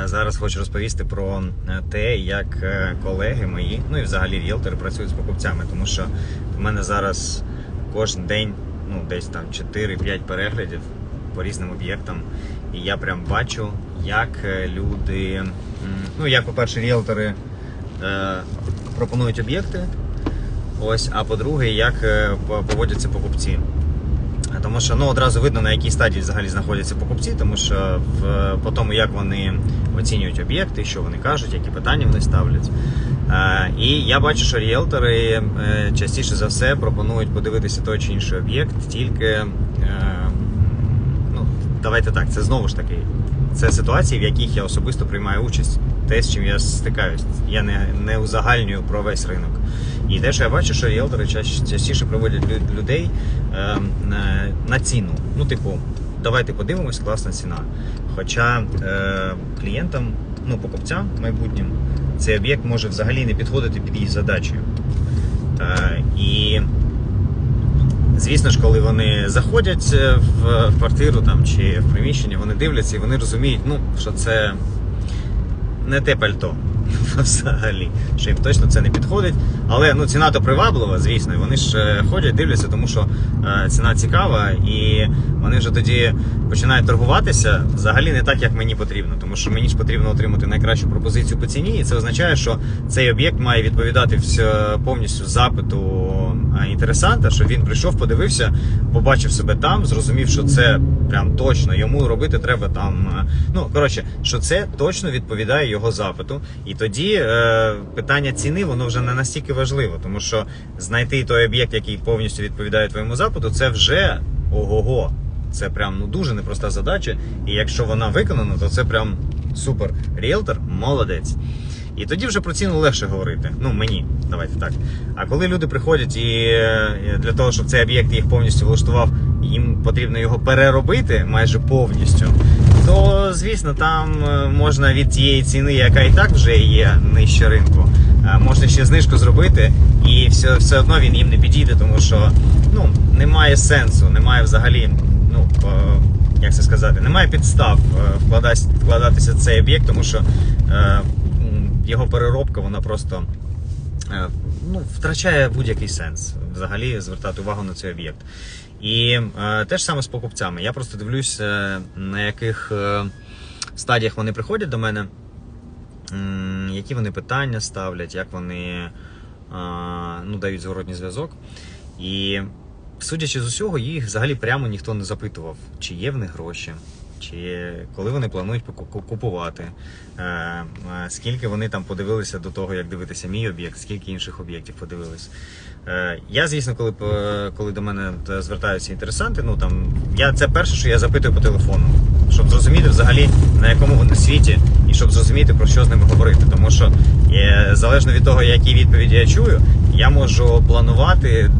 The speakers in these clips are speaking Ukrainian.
Е, Зараз хочу розповісти про е, те, як е, колеги мої, ну і взагалі ріелтори працюють з покупцями, тому що в мене зараз кожен день ну, десь там 4-5 переглядів по різним об'єктам. І я прям бачу, як люди, ну як, по-перше, ріелтори е, пропонують об'єкти. Ось, а по-друге, як поводяться покупці. Тому що ну, одразу видно, на якій стадії взагалі знаходяться покупці, тому що в, по тому, як вони оцінюють об'єкти, що вони кажуть, які питання вони ставлять. Е, і я бачу, що ріелтори е, частіше за все пропонують подивитися той чи інший об'єкт, тільки е, ну, давайте так, це знову ж таки. Це ситуації, в яких я особисто приймаю участь, те, з чим я стикаюсь. Я не, не узагальнюю про весь ринок. І те, що я бачу, що ріелтори частіше приводять лю- людей е, на, ціну. Ну, типу, давайте подивимось, класна ціна. Хоча е, клієнтам, ну, покупцям майбутнім, цей об'єкт може взагалі не підходити під їх задачі. Е, і Звісно ж, коли вони заходять е, в квартиру там, чи в приміщення, вони дивляться і вони розуміють, ну, що це не те пальто взагалі, що їм точно це не підходить. Але ну, ціна то приваблива, звісно, вони ж е, ходять, дивляться, тому що е, ціна цікава, і вони вже тоді починають торгуватися взагалі не так, як мені потрібно. Тому що мені ж потрібно отримати найкращу пропозицію по ціні, і це означає, що цей об'єкт має відповідати повністю запиту інтересанта, що він прийшов, подивився, побачив себе там, зрозумів, що це прям точно йому робити треба там. е, Ну коротше, що це точно відповідає його запиту. І тоді е, питання ціни воно вже не настільки важливо, тому що знайти той об'єкт, який повністю відповідає твоєму запиту, це вже ого-го. Це прям ну дуже непроста задача. І якщо вона виконана, то це прям супер. Ріелтор молодець. І тоді вже про ціну легше говорити. Ну мені, давайте так. А коли люди приходять і е, для того, щоб цей об'єкт їх повністю влаштував, їм потрібно його переробити майже повністю, то звісно там е, можна від тієї ціни, яка і так вже є нижче ринку, е, можна ще знижку зробити, і все, все одно він їм не підійде, тому що ну немає сенсу, немає взагалі, ну. Як це сказати, немає підстав вкладатися в цей об'єкт, тому що його переробка вона просто е, ну, втрачає будь-який сенс взагалі звертати увагу на цей об'єкт. І е, те ж саме з покупцями. Я просто дивлюсь, е, на яких стадіях вони приходять до мене, які вони питання ставлять, як вони ну, дають зворотній зв'язок. І судячи з усього, їх взагалі прямо ніхто не запитував, чи є в них гроші, чи коли вони планують купувати, е, е, скільки вони там подивилися до того, як дивитися мій об'єкт, скільки інших об'єктів подивились. Е, Я, звісно, коли, коли до мене звертаються інтересанти, ну там я це перше, що я запитую по телефону, щоб зрозуміти взагалі на якому вони світі, і щоб зрозуміти про що з ними говорити. Тому що залежно від того, які відповіді я чую, я можу планувати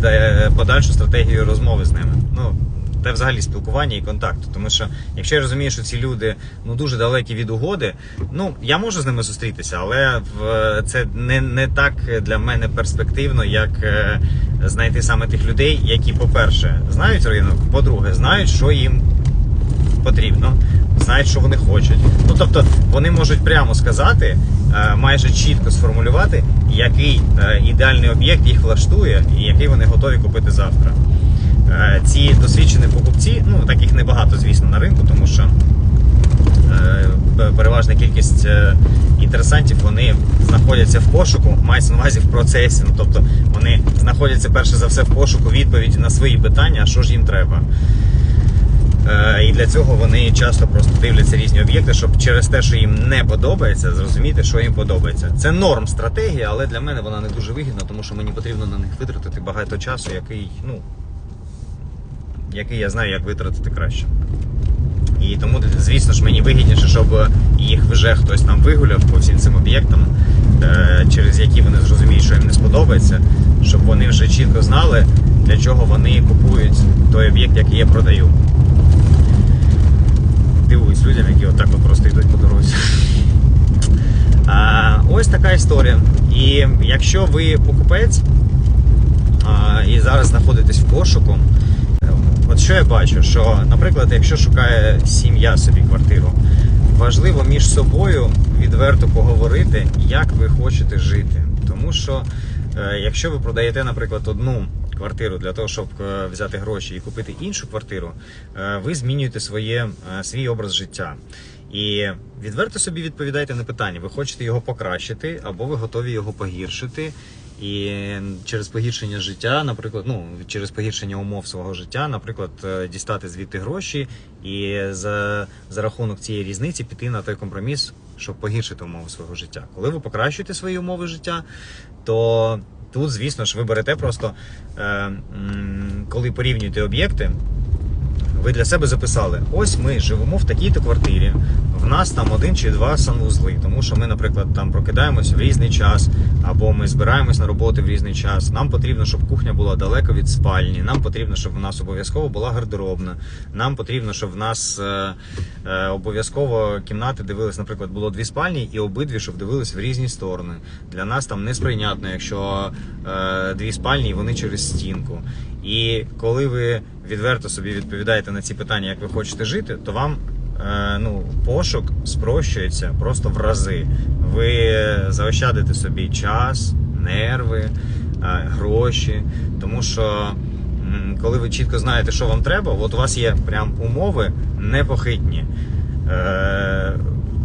подальшу стратегію розмови з ними. Ну те взагалі спілкування і контакту. Тому що якщо я розумію, що ці люди ну дуже далекі від угоди, ну я можу з ними зустрітися, але в це не, не так для мене перспективно, як е, знайти саме тих людей, які, по-перше, знають ринок, по-друге, знають, що їм потрібно, знають, що вони хочуть. Ну тобто вони можуть прямо сказати, е, майже чітко сформулювати, який е, ідеальний об'єкт їх влаштує і який вони готові купити завтра. Е, Ці досвідчені покупці, ну таких небагато, звісно, на ринку, тому що е, переважна кількість е, інтересантів вони знаходяться в пошуку, мається на увазі в процесі. Ну тобто вони знаходяться перше за все в пошуку відповіді на свої питання, що ж їм треба. І для цього вони часто просто дивляться різні об'єкти, щоб через те, що їм не подобається, зрозуміти, що їм подобається. Це норм стратегія, але для мене вона не дуже вигідна, тому що мені потрібно на них витратити багато часу, який, ну, який я знаю, як витратити краще. І тому, звісно ж, мені вигідніше, щоб їх вже хтось там вигуляв по всім цим об'єктам, е, через які вони зрозуміють, що їм не сподобається, щоб вони вже чітко знали, для чого вони купують той об'єкт, який я продаю. Дивуюсь людям, які отак от просто йдуть по дорозі. Ось така історія. І якщо ви покупець і зараз знаходитесь в пошуку, от що я бачу, що, наприклад, якщо шукає сім'я собі квартиру, важливо між собою відверто поговорити, як ви хочете жити. Тому що е, якщо ви продаєте, наприклад, одну квартиру для того, щоб е, взяти гроші і купити іншу квартиру, е, ви змінюєте своє, свій образ життя. І відверто собі відповідайте на питання: ви хочете його покращити, або ви готові його погіршити. І через погіршення життя, наприклад, ну через погіршення умов свого життя, наприклад, е, дістати звідти гроші і за, за рахунок цієї різниці піти на той компроміс, щоб погіршити умови свого життя. Коли ви покращуєте свої умови життя, то тут, звісно ж, ви берете просто е, коли порівнюєте об'єкти, ви для себе записали: ось ми живемо в такій-то квартирі. В нас там один чи два санвузли, тому що ми, наприклад, там прокидаємось в різний час, або ми збираємось на роботи в різний час. Нам потрібно, щоб кухня була далеко від спальні. Нам потрібно, щоб в нас обов'язково була гардеробна. Нам потрібно, щоб в нас е, е, обов'язково кімнати дивились, наприклад, було дві спальні, і обидві, щоб дивились в різні сторони. Для нас там несприйнятно, якщо е, дві спальні і вони через стінку. І коли ви відверто собі відповідаєте на ці питання, як ви хочете жити, то вам ну, пошук спрощується просто в рази. Ви заощадите собі час, нерви, е, гроші, тому що. Коли ви чітко знаєте, що вам треба, от у вас є прям умови непохитні, е,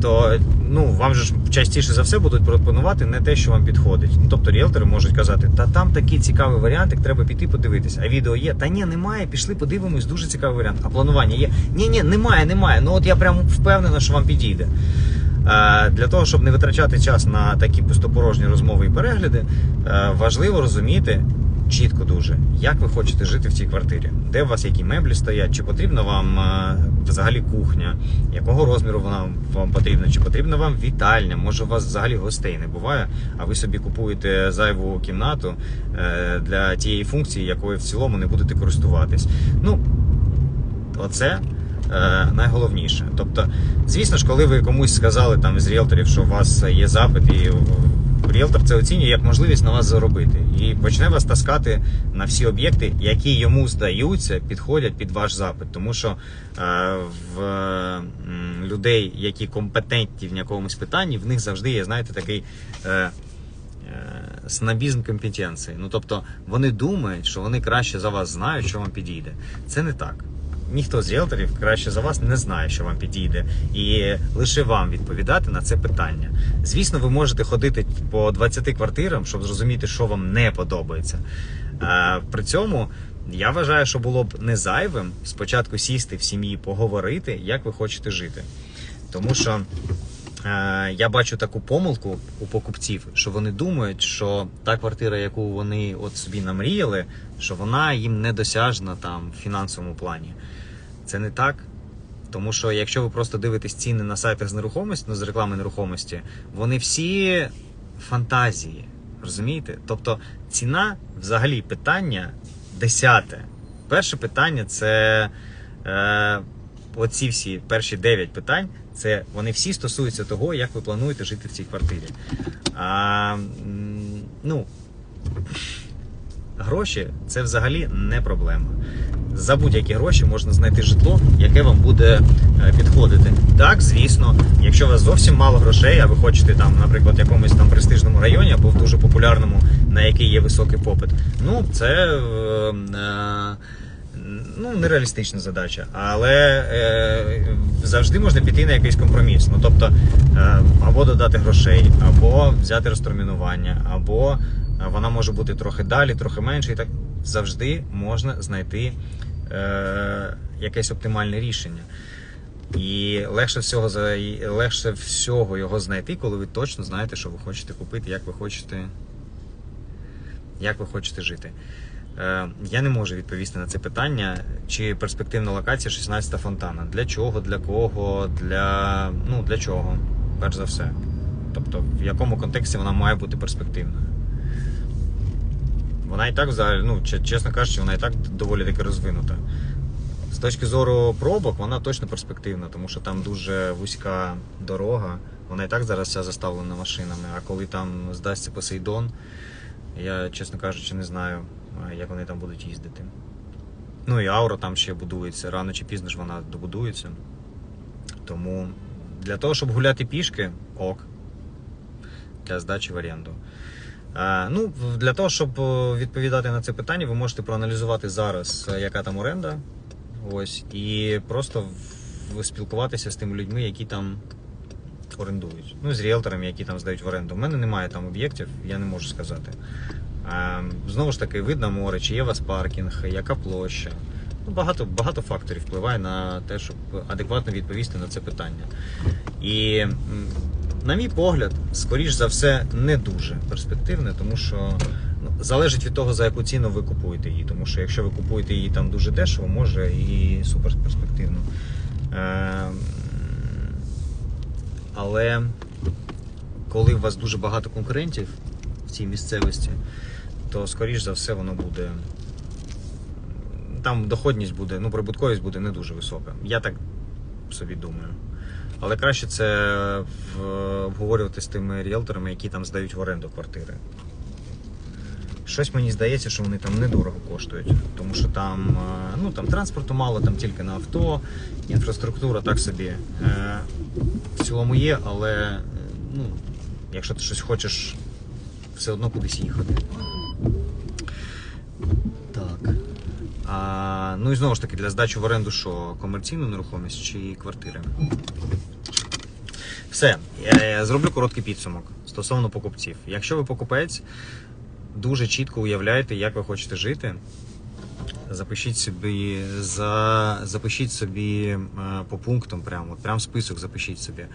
то ну, вам же ж частіше за все будуть пропонувати не те, що вам підходить. Ну, тобто ріелтори можуть казати, та там такий цікавий варіант, як треба піти подивитись. А відео є. Та ні, немає, пішли, подивимось, дуже цікавий варіант. А планування є. Ні, ні, немає, немає. Ну от я прям впевнена, що вам підійде. Для того, щоб не витрачати час на такі пустопорожні розмови і перегляди, важливо розуміти чітко дуже, як ви хочете жити в цій квартирі, де у вас які меблі стоять, чи потрібна вам е, взагалі кухня, якого розміру вона вам потрібна, чи потрібна вам вітальня, може у вас взагалі гостей не буває, а ви собі купуєте зайву кімнату е, для тієї функції, якою в цілому не будете користуватись. Ну, оце е, найголовніше. Тобто, звісно ж, коли ви комусь сказали там із ріелторів, що у вас є запит, і ріелтор це оцінює як можливість на вас заробити, і почне вас таскати на всі об'єкти, які йому здаються, підходять під ваш запит. Тому що е, в м, людей, які компетентні в якомусь питанні, в них завжди є, знаєте, такий. Е, е, снобізм компетенції. Ну тобто вони думають, що вони краще за вас знають, що вам підійде. Це не так. Ніхто з ріелторів краще за вас не знає, що вам підійде, і лише вам відповідати на це питання. Звісно, ви можете ходити по 20 квартирам, щоб зрозуміти, що вам не подобається. При цьому я вважаю, що було б не зайвим спочатку сісти в сім'ї, поговорити, як ви хочете жити. Тому що Е, Я бачу таку помилку у покупців, що вони думають, що та квартира, яку вони от собі намріяли, що вона їм недосяжна там в фінансовому плані. Це не так. Тому що якщо ви просто дивитесь ціни на сайтах з нерухомості, ну, з реклами нерухомості, вони всі фантазії. Розумієте? Тобто ціна взагалі питання десяте. Перше питання це е, оці всі перші 9 питань, це вони всі стосуються того, як ви плануєте жити в цій квартирі. А, ну, гроші це взагалі не проблема. За будь-які гроші можна знайти житло, яке вам буде е, підходити. Так, звісно, якщо у вас зовсім мало грошей, а ви хочете там, наприклад, в якомусь там престижному районі або в дуже популярному, на який є високий попит, ну це е, е, ну, нереалістична задача. Але завжди можна піти на якийсь компроміс. Ну тобто або додати грошей, або взяти розтермінування, або вона може бути трохи далі, трохи менше. І так завжди можна знайти е, якесь оптимальне рішення. І легше всього легше всього його знайти, коли ви точно знаєте, що ви хочете купити, як ви хочете, як ви хочете жити. Е, Я не можу відповісти на це питання, чи перспективна локація 16 фонтана. Для чого, для кого, для ну для чого, перш за все. Тобто, в якому контексті вона має бути перспективною. Вона і так взагалі, ну чесно кажучи, вона і так доволі таки розвинута. З точки зору пробок, вона точно перспективна, тому що там дуже вузька дорога. Вона і так зараз вся заставлена машинами. А коли там здасться Посейдон, я, чесно кажучи, не знаю, як вони там будуть їздити. Ну і аура там ще будується. Рано чи пізно ж вона добудується. Тому Для того, щоб гуляти пішки, ок. Для здачі в оренду. Е, Ну, для того, щоб е, відповідати на це питання, ви можете проаналізувати зараз, е, яка там оренда. Ось, і просто спілкуватися з тими людьми, які там орендують. Ну, з ріелторами, які там здають в оренду. У мене немає там об'єктів, я не можу сказати. Знову ж таки, видно море, чи є у вас паркінг, яка площа. Ну, багато, багато факторів впливає на те, щоб адекватно відповісти на це питання. І, на мій погляд, скоріш за все, не дуже перспективне, тому що ну, залежить від того, за яку ціну ви купуєте її. Тому що якщо ви купуєте її там дуже дешево, може і супер перспективно. Е, але коли у вас дуже багато конкурентів в цій місцевості, то скоріш за все воно буде. Там доходність буде, ну, прибутковість буде не дуже висока. Я так собі думаю. Але краще це обговорювати з тими ріелторами, які там здають в оренду квартири. Щось мені здається, що вони там недорого коштують, тому що там, е, ну, там транспорту мало, там тільки на авто, інфраструктура так собі е, в цілому є, але е, ну, якщо ти щось хочеш, все одно кудись їхати. А, ну і знову ж таки, для здачі в оренду що? Комерційну нерухомість чи квартири? Все, я зроблю короткий підсумок стосовно покупців. Якщо ви покупець, дуже чітко уявляєте, як ви хочете жити. Запишіть собі за запишіть собі е, по пунктам, прямо прям список запишіть собі,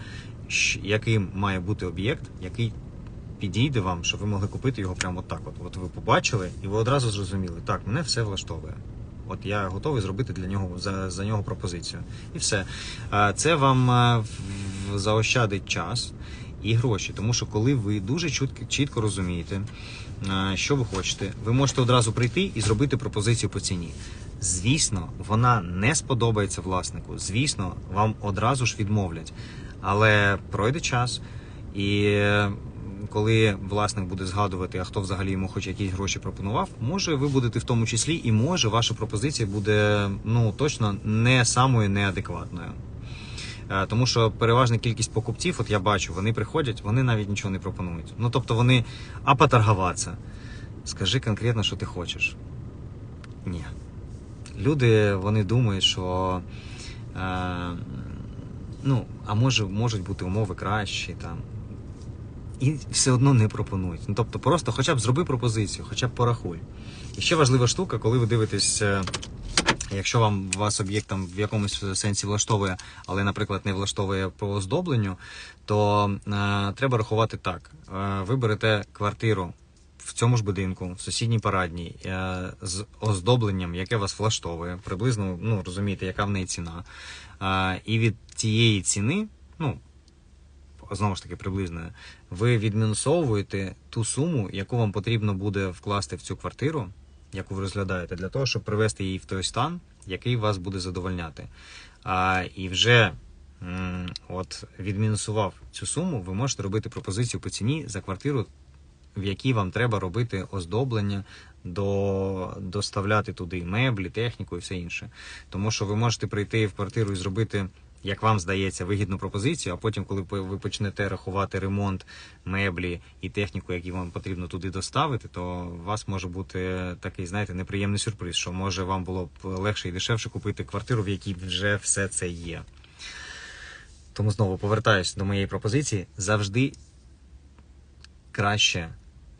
який має бути об'єкт, який підійде вам, щоб ви могли купити його прямо так. От, от ви побачили, і ви одразу зрозуміли, так, мене все влаштовує. От я готовий зробити для нього за, за нього пропозицію. І все. Це вам заощадить час і гроші, тому що коли ви дуже чутко, чітко розумієте, що ви хочете, ви можете одразу прийти і зробити пропозицію по ціні. Звісно, вона не сподобається власнику. Звісно, вам одразу ж відмовлять. Але пройде час, і коли власник буде згадувати, а хто взагалі йому хоч якісь гроші пропонував, може ви будете в тому числі, і може ваша пропозиція буде ну точно не самою неадекватною. Е, Тому що переважна кількість покупців, от я бачу, вони приходять, вони навіть нічого не пропонують. Ну тобто вони, а поторгуватися. Скажи конкретно, що ти хочеш. Ні. Люди вони думають, що е, ну, а може, можуть бути умови кращі там. І все одно не пропонують. Ну тобто, просто хоча б зроби пропозицію, хоча б порахуй. І ще важлива штука, коли ви дивитесь, е, якщо вам вас об'єкт там в якомусь сенсі влаштовує, але, наприклад, не влаштовує по оздобленню, то е, треба рахувати так: е, ви берете квартиру в цьому ж будинку, в сусідній парадній, е, з оздобленням, яке вас влаштовує, приблизно ну розумієте, яка в неї ціна. Е, і від цієї ціни, ну знову ж таки приблизно, ви відмінусовуєте ту суму, яку вам потрібно буде вкласти в цю квартиру, яку ви розглядаєте, для того, щоб привести її в той стан, який вас буде задовольняти. А, і вже от відмінусував цю суму, ви можете робити пропозицію по ціні за квартиру, в якій вам треба робити оздоблення, до, доставляти туди меблі, техніку і все інше. Тому що ви можете прийти в квартиру і зробити, як вам здається, вигідну пропозицію, а потім, коли ви почнете рахувати ремонт, меблі і техніку, які вам потрібно туди доставити, то у вас може бути такий, знаєте, неприємний сюрприз, що може вам було б легше і дешевше купити квартиру, в якій вже все це є. Тому знову повертаюся до моєї пропозиції. Завжди краще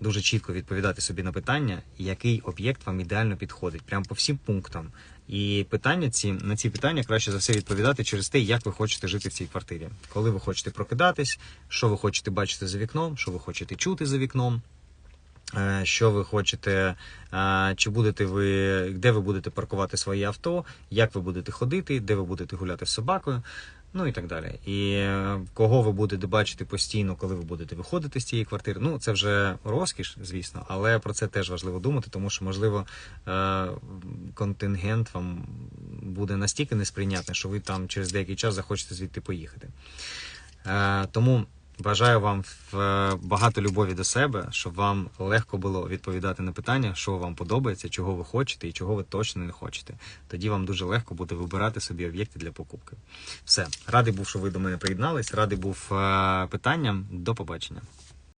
дуже чітко відповідати собі на питання, який об'єкт вам ідеально підходить, прямо по всім пунктам. І питання ці на ці питання краще за все відповідати через те, як ви хочете жити в цій квартирі, коли ви хочете прокидатись, що ви хочете бачити за вікном, що ви хочете чути за вікном. е, Що ви хочете, е, чи будете ви, де ви будете паркувати своє авто, як ви будете ходити, де ви будете гуляти з собакою, ну і так далі. І е, кого ви будете бачити постійно, коли ви будете виходити з цієї квартири. Ну, це вже розкіш, звісно, але про це теж важливо думати, тому що, можливо, е, контингент вам буде настільки несприйнятний, що ви там через деякий час захочете звідти поїхати. Е, Тому Бажаю вам е, багато любові до себе, щоб вам легко було відповідати на питання, що вам подобається, чого ви хочете і чого ви точно не хочете. Тоді вам дуже легко буде вибирати собі об'єкти для покупки. Все, радий був, що ви до мене приєднались. Радий був е, питанням. До побачення.